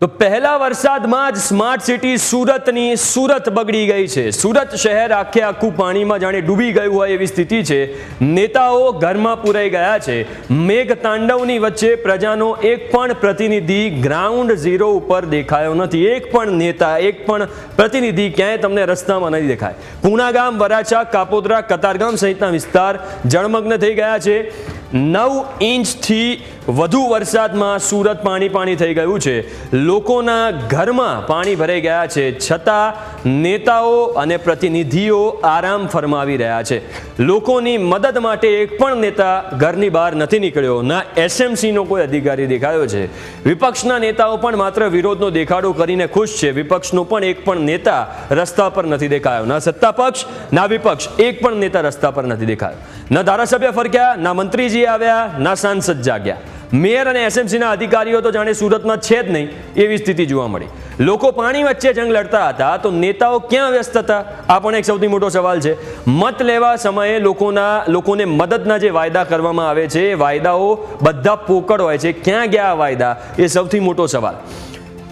તો પહેલા વરસાદમાં જ સ્માર્ટ સિટી સુરતની સુરત બગડી ગઈ છે. સુરત શહેર આખે આખું પાણીમાં જાણે ડૂબી ગયું હોય એવી સ્થિતિ છે. નેતાઓ ઘરમાં પુરાઈ ગયા છે. મેઘ તાંડવની વચ્ચે પ્રજાનો એક પણ પ્રતિનિધિ ગ્રાઉન્ડ ઝીરો ઉપર દેખાયો નથી. એક પણ નેતા, એક પણ પ્રતિનિધિ ક્યાંય તમને રસ્તામાં નથી દેખાય. પૂનાગામ વરાછા, કાપોદ્રા, કતારગામ સહિતના વિસ્તાર જળમગ્ન થઈ ગયા છે. નવ ઇંચથી વધુ વરસાદમાં સુરત પાણી પાણી થઈ ગયું છે. લોકોના ઘરમાં પાણી ભરાઈ ગયા છે. છતાં નેતાઓ અને પ્રતિનિધિઓ આરામ ફરમાવી રહ્યા છે. લોકોની મદદ માટે એક પણ નેતા ઘરની બહાર નથી નીકળ્યો. ના એસએમસીનો કોઈ અધિકારી દેખાયો છે. વિપક્ષના નેતાઓ પણ માત્ર વિરોધનો દેખાડો કરીને ખુશ છે. વિપક્ષનો પણ એક પણ નેતા રસ્તા પર નથી દેખાયો. ના સત્તા પક્ષ, ના વિપક્ષ, એક પણ નેતા રસ્તા પર નથી દેખાયો. ના ધારાસભ્ય ફરક્યા, ના મંત્રીજી આવ્યા, ના સાંસદ જાગ્યા. મેયર અને એસએમસીના અધિકારીઓ તો જાણે સુરતમાં છે જ નહીં એવી સ્થિતિ જોવા મળી. લોકો પાણી વચ્ચે જંગ લડતા હતા, તો નેતાઓ ક્યાં વ્યસ્ત હતા? આ પણ એક સૌથી મોટો સવાલ છે. મત લેવા સમયે લોકોના, લોકોને મદદના જે વાયદા કરવામાં આવે છે, એ વાયદાઓ બધા પોકળ હોય છે. ક્યાં ગયા વાયદા? એ સૌથી મોટો સવાલ.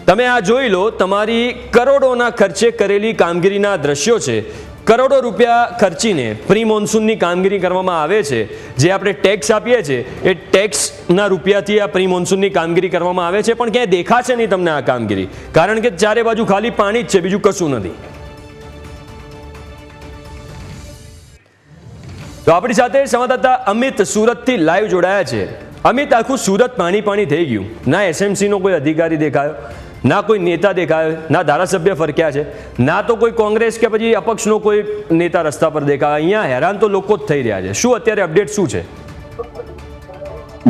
તમે આ જોઈ લો, તમારી કરોડોના ખર્ચે કરેલી કામગીરીના દ્રશ્યો છે. કરોડો રૂપિયા ખર્ચીને પ્રી મોન્સૂનની કામગીરી કરવામાં આવે છે. જે આપણે ટેક્સ આપીએ છીએ, એ ટેક્સના રૂપિયાથી આ પ્રી મોન્સૂનની કામગીરી કરવામાં આવે છે, પણ ક્યાંય દેખાશે નહીં તમને આ કામગીરી. કારણ કે ચારે બાજુ ખાલી પાણી જ છે, બીજું કશું નથી. તો આપણી સાથે સંવાદદાતા અમિત સુરતથી લાઈવ જોડાયા છે. અમિત, આખું સુરત પાણી પાણી થઈ ગયું. ના એસએમસીનો કોઈ અધિકારી દેખાયો? ના કોઈ નેતા દેખાયો, ના ધારાસભ્ય ફરક્યા છે, ના તો કોઈ કોંગ્રેસ કે પછી અપક્ષનો કોઈ નેતા રસ્તા પર દેખાય. અહીંયા હેરાન તો લોકો જ થઈ રહ્યા છે. શું અત્યારે અપડેટ શું છે?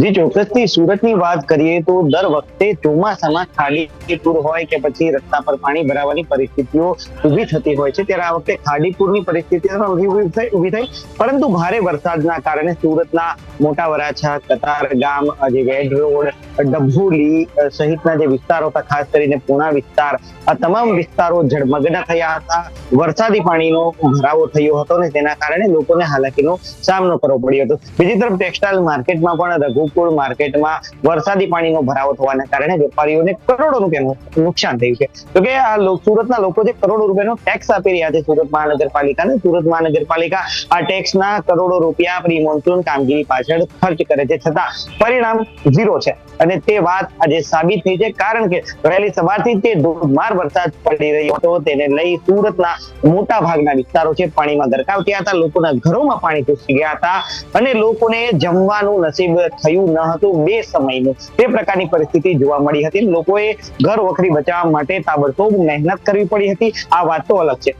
જી, ચોક્કસથી સુરતની વાત કરીએ તો દર વખતે ચોમાસામાં ખાડી પૂર હોય કે પછી રસ્તા પર પાણી ભરાવાની પરિસ્થિતિઓ ઊભી થતી હોય છે, ત્યારે આ વખતે ખાડીપુરની પરિસ્થિતિ ઊભી થઈ પરંતુ ભારે વરસાદના કારણે સુરતના મોટા વરાછા, કતાર ગામ જે વેડ રોડ ડભોલી સહિતના જે વિસ્તારો હતા, ખાસ કરીને પૂણા વિસ્તાર, આ તમામ વિસ્તારો જળમગ્ન થયા હતા. વરસાદી પાણીનો ભરાવો થયો હતો ને તેના કારણે લોકોને હાલાકીનો સામનો કરવો પડ્યો હતો. બીજી તરફ ટેક્સટાઇલ માર્કેટમાં પણ રઘુકુળ માર્કેટમાં વરસાદી પાણીનો ભરાવો થવાના કારણે વેપારીઓને કરોડો રૂપિયાનું નુકસાન થયું છે. તો કે આ સુરતના લોકો જે કરોડો રૂપિયાનો ટેક્સ આપી રહ્યા છે સુરત મહાનગરપાલિકાને, સુરત મહાનગરપાલિકા આ ટેક્સના કરોડો રૂપિયા પ્રી મોન્સૂન કામગીરી પાછળ ખર્ચ કરે છે છતાં પરિણામ ઝીરો છે. અને તે વાત આજે સાબિત થઈ છે કારણ કે વહેલી સવારથી તે ધોધમાર વરસાદ પડી રહ્યો હતો. તેને લઈ સુરતના મોટા ભાગના વિસ્તારો છે પાણીમાં ગરકાવ થયા હતા. લોકોના ઘરોમાં પાણી ઘૂસી ગયા હતા અને લોકોને જમવાનું નસીબ થયું ન હતું બે સમયનું. તે પ્રકારની પરિસ્થિતિ જોવા મળી હતી. લોકોએ ઘર વખરી બચાવવા માટે તાબડતોબ મહેનત કરવી પડી હતી. આ વાત તો અલગ છે.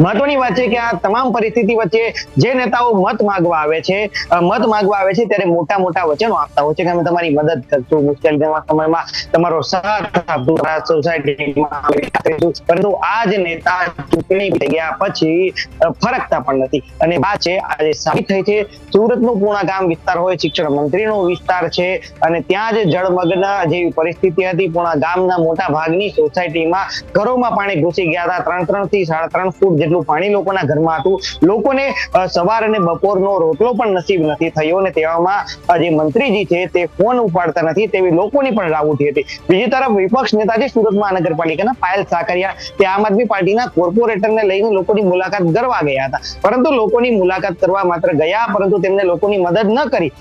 મહત્વની વાત છે કે આ તમામ પરિસ્થિતિ વચ્ચે જે નેતાઓ મત માંગવા આવે છે મત માંગવા આવે છે ત્યારે મોટા મોટા વચનો આપતા હોય છે કે અમે તમારી મદદ કરશું. મુશ્કેલીના સમયમાં તમારો સાથ આપશું. સોસાયટીમાં પરંતુ આ જ નેતા ચૂંટણી ગયા પછી ફરકતા પણ નથી. અને આ છે, આજે સાબિત થઈ છે, સુરતનું પૂર્ણા ગામ વિસ્તાર હોય, શિક્ષણ મંત્રીનો વિસ્તાર છે, અને ત્યાં જ જળમગ્ન જેવી પરિસ્થિતિ હતી. પૂર્ણા ગામના મોટા ભાગની સોસાયટીમાં ઘરોમાં પાણી ઘૂસી ગયા હતા. ત્રણ ત્રણથી સાડા ત્રણ ફૂટ જેટલું પાણી લોકોના ઘરમાં હતું. લોકોને સવાર અને બપોરનો રોટલો પણ નસીબ નથી થયો અને તેવામાં જે મંત્રીજી છે તે ફોન ઉપાડતા નથી તેવી લોકોની પણ રાવુટી હતી. બીજી તરફ વિપક્ષ નેતા છે સુરત મહાનગરપાલિકાના પાયલ સાકરિયા, તે આમ આદમી પાર્ટીના કોર્પોરેટરને લઈને લોકોની મુલાકાત કરવા ગયા હતા. પરંતુ લોકોની મુલાકાત કરવા માત્ર ગયા, પરંતુ તેમને લોકોની મદદ ન કરી.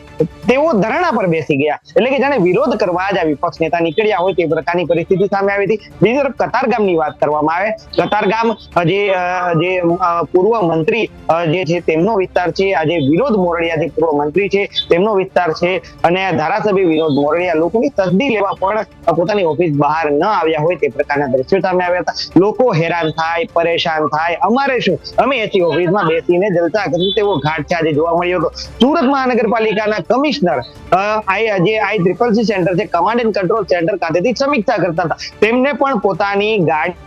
તેઓ ધરણા પર બેસી ગયા. એટલે કે જાણે વિરોધ કરવા જ આ વિપક્ષ નેતા નીકળ્યા હોય તે પ્રકારની પરિસ્થિતિ સામે આવી હતી. બીજી તરફ કતારગામની વાત કરવામાં આવે. કતારગામ જે જે પૂર્વ મંત્રી જે છે તેમનો વિસ્તાર છે. આજે વિનોદ મોરડિયા જે પૂર્વ મંત્રી છે, તેમનો વિસ્તાર છે. અને ધારાસભ્ય વિનોદ મોરડિયા લોકોની તસદી લેવા પણ પોતાની ઓફિસ બહાર ન આવ્યા હોય તે પ્રકારના દ્રશ્યો સામે આવ્યા હતા. લોકો હેરાન થાય, પરેશાન થાય. અમારે શું? અમે એસી ઓફિસમાં બેસીને જલસા કરીશું તેવો ઘાટ છે આજે જોવા મળ્યો હતો. સુરત મહાનગરપાલિકાના કમિશનર જે આઈ ટ્રિપલ સી સેન્ટર છે કમાન્ડ એન્ડ કંટ્રોલ સેન્ટર ખાતેથી સમીક્ષા કરતા હતા. તેમને પણ પોતાની ગાડી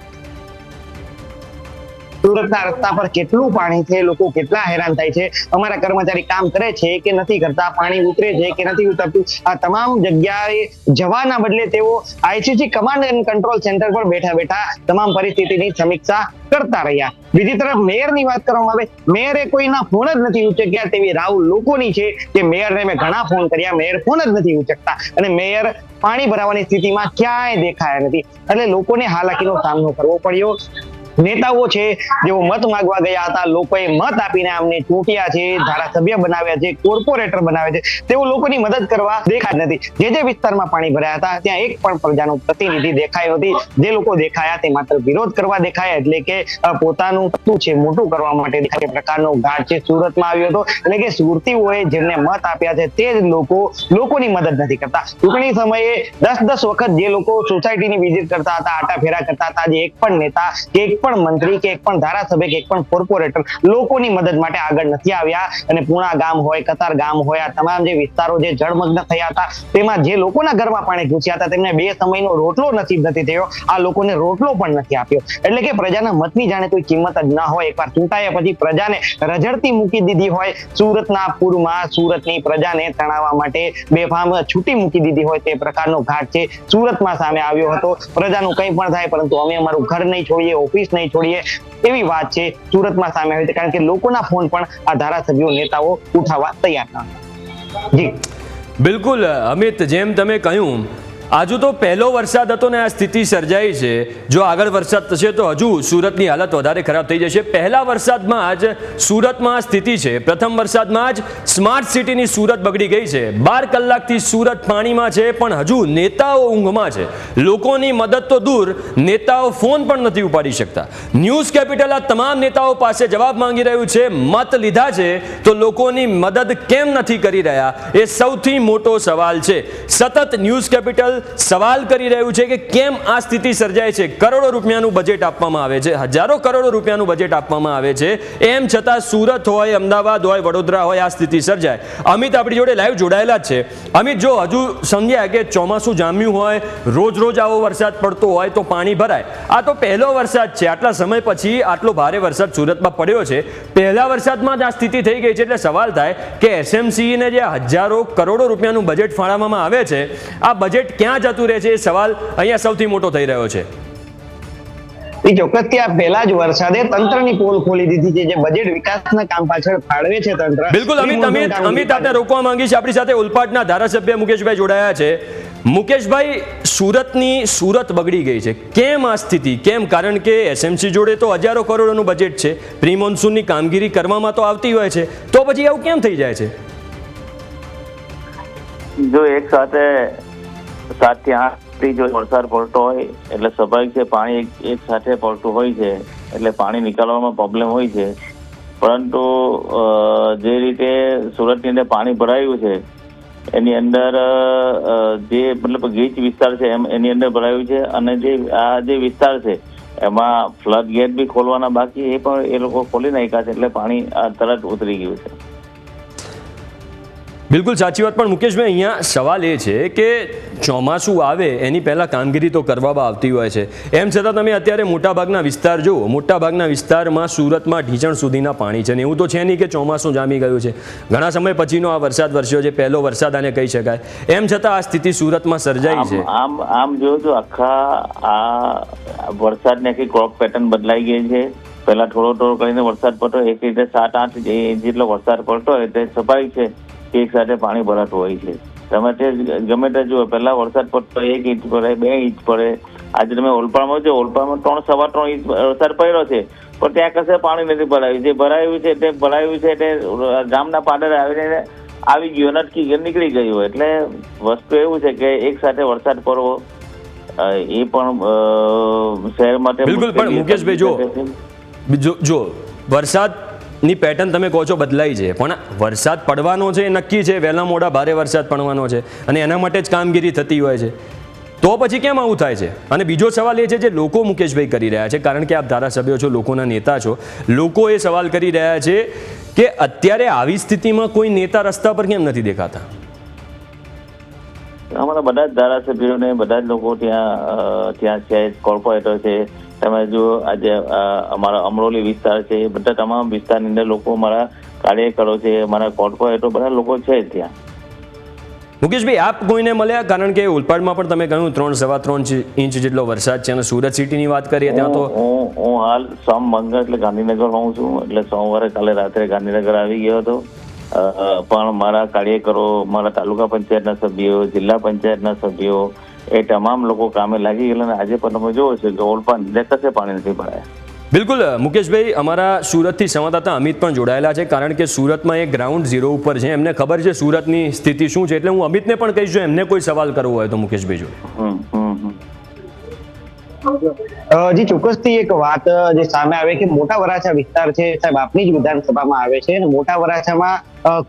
સુરતના રસ્તા પર કેટલું પાણી છે, લોકો કેટલા હેરાન થાય છે, અમારા કર્મચારી કામ કરે છે કે નથી કરતા, પાણી ઉતરે છે કે નથી ઉતરતું, આ તમામ જગ્યાએ જવાના બદલે તેઓ ICC command and control center પર બેઠા બેઠા તમામ પરિસ્થિતિની સમીક્ષા કરતા રહ્યા. બીજી તરફ મેયરની વાત કરવામાં આવે, મેયરે કોઈના ફોન જ નથી ઉચક્યા તેવી રાવ લોકોની છે કે મેયરને મેં ઘણા ફોન કર્યા, મેયર ફોન જ નથી ઉચકતા અને મેયર પાણી ભરાવાની સ્થિતિમાં ક્યાંય દેખાયા નથી. એટલે લોકોને હાલાકીનો સામનો કરવો પડ્યો. નેતાઓ છે જેઓ મત માંગવા ગયા હતા. લોકોએ મત આપીને આમને ચૂંટ્યા છે, ધારાસભ્ય બનાવ્યા છે, કોર્પોરેટર બનાવ્યા છે. તેઓ લોકોની મદદ કરવા દેખાત નથી. જે જે વિસ્તારમાં પાણી ભરાયા હતા, ત્યાં એક પણ પ્રજાનો પ્રતિનિધિ દેખાયો નથી. જે લોકો દેખાયા તે માત્ર વિરોધ કરવા દેખાયા, એટલે કે પોતાનું શું છે મોટું કરવા માટે દેખાય. પ્રકારનો ઘાટ છે સુરતમાં આવ્યો હતો. એટલે કે સુરતીઓએ જેમને મત આપ્યા છે, તે જ લોકો લોકોની મદદ નથી કરતા. ચૂંટણી સમયે દસ દસ વખત જે લોકો સોસાયટીની વિઝિટ કરતા હતા, આટા ફેરા કરતા હતા, જે એક પણ નેતા કે પણ મંત્રી કે એક પણ ધારાસભ્ય કે એક પણ કોર્પોરેટર લોકોની મદદ માટે આગળ નથી આવ્યા. અને પૂણા ગામ હોય, કતાર ગામ હોય, આ તમામ જે વિસ્તારો જે જળમગ્ન થયા હતા, તેમાં જે લોકોના ઘરમાં પાણી ઘૂસ્યા હતા, તેમને બે સમયનો રોટલો નસીબ નથી થયો. આ લોકોને રોટલો પણ નથી આપ્યો. એટલે કે પ્રજાના મતની જાણે કોઈ કિંમત જ ના હોય. એકવાર ચૂંટાયા પછી પ્રજાને રઝળતી મૂકી દીધી હોય. સુરતના પૂરમાં સુરતની પ્રજાને તણાવવા માટે બેફામ છૂટી મૂકી દીધી હોય તે પ્રકારનો ઘાટ છે. સુરતમાં સામે આવ્યો હતો. પ્રજાનું કંઈ પણ થાય, પરંતુ અમે અમારું ઘર નહીં છોડીએ, ઓફિસ નહીં છોડીએ. એવી વાત છે સુરતમાં સામે આવી છે કારણ કે લોકોના ફોન પણ આ ધારાસભ્યો નેતાઓ ઉઠાવવા તૈયાર ન હતા. જી. બિલકુલ, અમિત, જેમ તમે કહ્યું આજુ તો પહેલો વરસાદ હતો ને આ સ્થિતિ સર્જાઈ છે. જો આગળ વરસાદ થશે તો હજુ સુરતની હાલત વધારે ખરાબ થઈ જશે. પહેલા વરસાદમાં જ સુરતમાં આ સ્થિતિ છે. પ્રથમ વરસાદમાં જ સ્માર્ટ સિટીની સુરત બગડી ગઈ છે. બાર કલાકથી સુરત પાણીમાં છે, પણ હજુ નેતાઓ ઊંઘમાં છે. લોકોની મદદ તો દૂર, નેતાઓ ફોન પણ નથી ઉપાડી શકતા. ન્યૂઝ કેપિટલ આ તમામ નેતાઓ પાસે જવાબ માંગી રહ્યું છે, મત લીધા છે, તો લોકોની મદદ કેમ નથી કરી રહ્યા? એ સૌથી મોટો સવાલ છે. સતત ન્યૂઝ કેપિટલ સવાલ કરી રહ્યું છે કે કેમ આ સ્થિતિ સર્જાય છે? કરોડો રૂપિયાનું બજેટ આપવામાં આવે છે. હજારો કરોડો રૂપિયાનું બજેટ આપવામાં આવે છે. એમ છતાં સુરત હોય, અમદાવાદ હોય, વડોદરા હોય, આ સ્થિતિ સર્જાય. અમિત આપણી જોડે લાઈવ જોડાયેલા જ છે. અમિત, જો હજુ સમજ્યા કે ચોમાસું જામ્યું હોય, રોજ રોજ આવો વરસાદ પડતો હોય તો પાણી ભરાય. આ તો પહેલો વરસાદ છે. આટલા સમય પછી આટલો ભારે વરસાદ સુરતમાં પડ્યો છે. પહેલા વરસાદમાં જ આ સ્થિતિ થઈ ગઈ છે એટલે સવાલ થાય કે એસએમસીને જે હજારો કરોડો રૂપિયાનું બજેટ ફાળવવામાં આવે છે, આ બજેટ ક્યાં જતું રહે છે એ સવાલ અહીંયા સૌથી મોટો થઈ રહ્યો છે. એ ચોક્કસથી આ પહેલા જ વરસાદે તંત્રની પોલ ખોલી દીધી છે જે બજેટ વિકાસના કામ પાછળ ફાળવે છે તંત્ર. બિલકુલ અમિત અમિત અમિત આપણે રોકવા માંગીશ આપણી સાથે ઉલપાટના ધારાસભ્ય મુકેશભાઈ જોડાયા છે. મુકેશભાઈ સુરતની સુરત બગડી ગઈ છે. કેમ આ સ્થિતિ? કેમ? કારણ કે એસએમસી જોડે તો હજારો કરોડોનું બજેટ છે. પ્રી મોન્સૂનની કામગીરી કરવામાં તો આવતી હોય છે. તો પછી આવું કેમ થઈ જાય છે? જો એક સાથે સાતથી આઠથી જો વરસાદ પડતો હોય, એટલે સ્વાભાવિક છે પાણી એક સાથે પડતું હોય છે, એટલે પાણી નીકાળવામાં પ્રોબ્લેમ હોય છે. પરંતુ જે રીતે સુરતની અંદર પાણી ભરાયું છે, એની અંદર જે મતલબ ગીચ વિસ્તાર છે એમ એની અંદર ભરાયું છે અને જે આ જે વિસ્તાર છે, એમાં ફ્લડ ગેટ બી ખોલવાના બાકી એ પણ એ લોકો ખોલી નાખ્યા છે, એટલે પાણી તરત ઉતરી ગયું છે. બિલકુલ સાચી વાત, પણ મુકેશભાઈ, અહીંયા સવાલ એ છે કે ચોમાસું આવે એની પહેલાં કામગીરી તો કરવામાં આવતી હોય છે. એમ છતાં તમે અત્યારે મોટાભાગના વિસ્તાર જુઓ મોટાભાગના વિસ્તારમાં સુરતમાં ઢીંચણ સુધીના પાણી છે ને એવું તો છે નહીં કે ચોમાસું જામી ગયું છે. ઘણા સમય પછીનો આ વરસાદ વરસ્યો છે પહેલો વરસાદ આને કહી શકાય. એમ છતાં આ સ્થિતિ સુરતમાં સર્જાઈ છે. આમ આમ જો આખા આ વરસાદને આખી ક્રોપ પેટર્ન બદલાઈ ગઈ છે. પહેલા થોડો થોડો કરીને વરસાદ પડતો એક રીતે સાત આઠ જેટલો વરસાદ પડતો હોય તે સ્વાભાવિક છે કે એક સાથે પાણી ભરાતું હોય છે. તમે તે ગમે તે જુઓ પેલા વરસાદ પડતો એક ઇંચ પડે બે ઇંચ પડે. આજે તમે ઓલપાડમાં જો ઓલપાડમાં ત્રણ સવા ત્રણ ઇંચ વરસાદ પડ્યો છે. પણ ત્યાં કશે પાણી નથી ભરાયું. જે ભરાયું છે તે ભરાયું છે તે ગામના પાડરે આવીને આવી ગયું નટકી નીકળી ગયું. એટલે વસ્તુ એવું છે કે એક સાથે વરસાદ પડવો એ પણ શહેર માટે બિલકુલ પણ મુકેશભાઈ જો જો જો વરસાદની પેટર્ન તમે કહો છો બદલાઈ છે, પણ વરસાદ પડવાનો છે, એ નક્કી છે. વહેલા મોડા ભારે વરસાદ પડવાનો છે અને એના માટે જ કામગીરી થતી હોય છે. તો પછી કેમ આવું થાય છે? અને બીજો સવાલ એ છે જે લોકો મુકેશભાઈ કરી રહ્યા છે, કારણ કે આપ ધારાસભ્યો છો, લોકોના નેતા છો, લોકો એ સવાલ કરી રહ્યા છે કે અત્યારે આવી સ્થિતિમાં કોઈ નેતા રસ્તા પર કેમ નથી દેખાતા? અમારા બધા જ ધારાસભ્યોને, બધા જ લોકો ત્યાં ત્યાં છે કોર્પોરેટર છે તમે જો આજે અમારા અમરોલી વિસ્તાર છે એ બધા તમામ વિસ્તારની અંદર લોકો અમારા કાર્યકરો છે અમારા કોર્પોરેટર બધા લોકો છે ત્યાં. મુકેશભાઈ આપ કોઈને મળ્યા? કારણ કે ઉલપાડમાં પણ તમે કહ્યું ત્રણ સવા ત્રણ ઇંચ જેટલો વરસાદ છે અને સુરત સિટીની વાત કરીએ ત્યાં તો હું હું- હાલ સોમ મંગળ એટલે ગાંધીનગર હોઉં છું. એટલે સોમવારે કાલે રાત્રે ગાંધીનગર આવી ગયો હતો. પણ મારા કાર્યકરો મારા તાલુકા પંચાયતના સભ્યો જિલ્લા પંચાયતના સભ્યો એ તમામ લોકો કામે લાગી ગયેલા અને આજે પણ તમે જોવો છો કે ઓલપાડ ને કશે પાણી નથી ભરાયા. બિલકુલ મુકેશભાઈ અમારા સુરતથી સંવાદદાતા અમિત પણ જોડાયેલા છે કારણ કે સુરતમાં એક ગ્રાઉન્ડ ઝીરો ઉપર છે. એમને ખબર છે સુરતની સ્થિતિ શું છે? એટલે હું અમિતને પણ કહીશ જો એમને કોઈ સવાલ કરવો હોય તો મુકેશભાઈ જોડે. જી, ચોક્કસથી એક વાત જે સામે આવે કે મોટા વરાછા વિસ્તાર છે, સાહેબ, આપની જ વિધાનસભામાં આવે છે અને મોટા વરાછામાં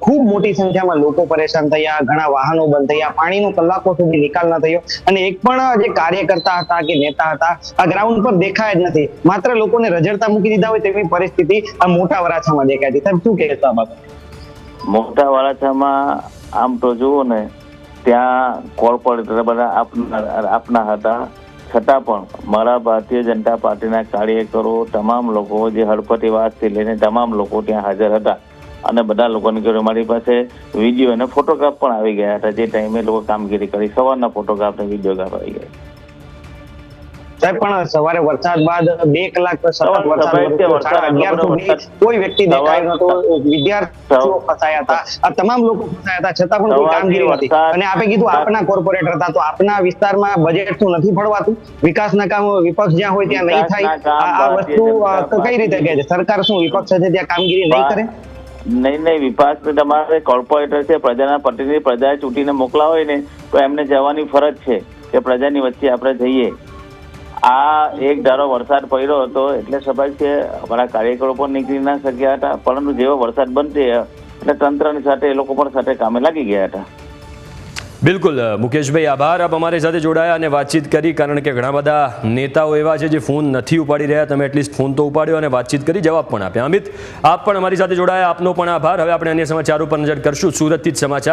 ખૂબ મોટી સંખ્યામાં લોકો પરેશાન થયા, ઘણા વાહનો બંધ થયા, પાણીનો કલાકો સુધી નિકાલ ન થયો અને એક પણ જે કાર્યકર્તા હતા કે નેતા હતા, આ ગ્રાઉન્ડ પર દેખાય જ નથી. માત્ર લોકોને રજડતા મૂકી દીધા હોય તેવી પરિસ્થિતિ આ મોટા વરાછામાં દેખાય છે. સાહેબ, શું કહેશો આ બાબત? મોટા વરાછામાં, આમ તો જુઓ ને, ત્યાં કોર્પોરેટર બધા આપનાર આપના હતા. છતાં પણ મારા ભારતીય જનતા પાર્ટીના કાર્યકરો, તમામ લોકો જે હળપતિવાસથી લઈને તમામ લોકો ત્યાં હાજર હતા અને બધા લોકોને કહ્યું મારી પાસે વીડિયો અને ફોટોગ્રાફ પણ આવી ગયા હતા. જે ટાઈમે લોકો કામગીરી કરી, સવારના ફોટોગ્રાફ અને વિડીયોગ્રાફ આવી ગયા. સાહેબ પણ સવારે વરસાદ બાદ બે કલાક સતત વરસાદ કોઈ વ્યક્તિ દેખાયો નતો વિદ્યાર્થીઓ ફસાયા હતા. આ તમામ લોકો ફસાયા હતા છતાં પણ કોઈ કામગીરી નથી. અને આપે કીધું આપના કોર્પોરેટર હતા તો આપના વિસ્તારમાં બજેટ શું નથી ફળવાતું વિકાસના કામ વિપક્ષ જ્યાં હોય ત્યાં નહીં થાય. આ વસ્તુ તો કઈ રીતે કહે છે? સરકાર શું વિપક્ષ છે ત્યાં કામગીરી નહીં કરે? નહીં નહીં વિપાસ તમારે કોર્પોરેટર છે પ્રજાના પ્રતિનિધિ પ્રજાએ ચૂંટીને મોકલા હોય ને તો એમને જવાની ફરજ છે કે પ્રજાની વચ્ચે આપણે જઈએ. આ એક ધારો વરસાદ પડ્યો હતો, એટલે સ્વાભાવિક છે, અમારા કાર્યકરો પણ નીકળી ના શક્યા હતા, પરંતુ જેવો વરસાદ બનશે, એટલે તંત્રની સાથે એ લોકો પણ સાથે કામે લાગી ગયા હતા. બિલકુલ મુકેશભાઈ, આભાર. આપ અમારી સાથે જોડાયા અને વાતચીત કરી, કારણ કે ઘણા બધા નેતાઓ એવા છે જે ફોન નથી ઉપાડી રહ્યા. તમે એટલીસ્ટ ફોન તો ઉપાડ્યો અને વાતચીત કરી, જવાબ પણ આપ્યા. અમિત, આપ પણ અમારી સાથે જોડાયા. આપનો પણ આભાર. હવે આપણે અન્ય સમાચાર ઉપર નજર કરશું. સુરતથી જ સમાચાર.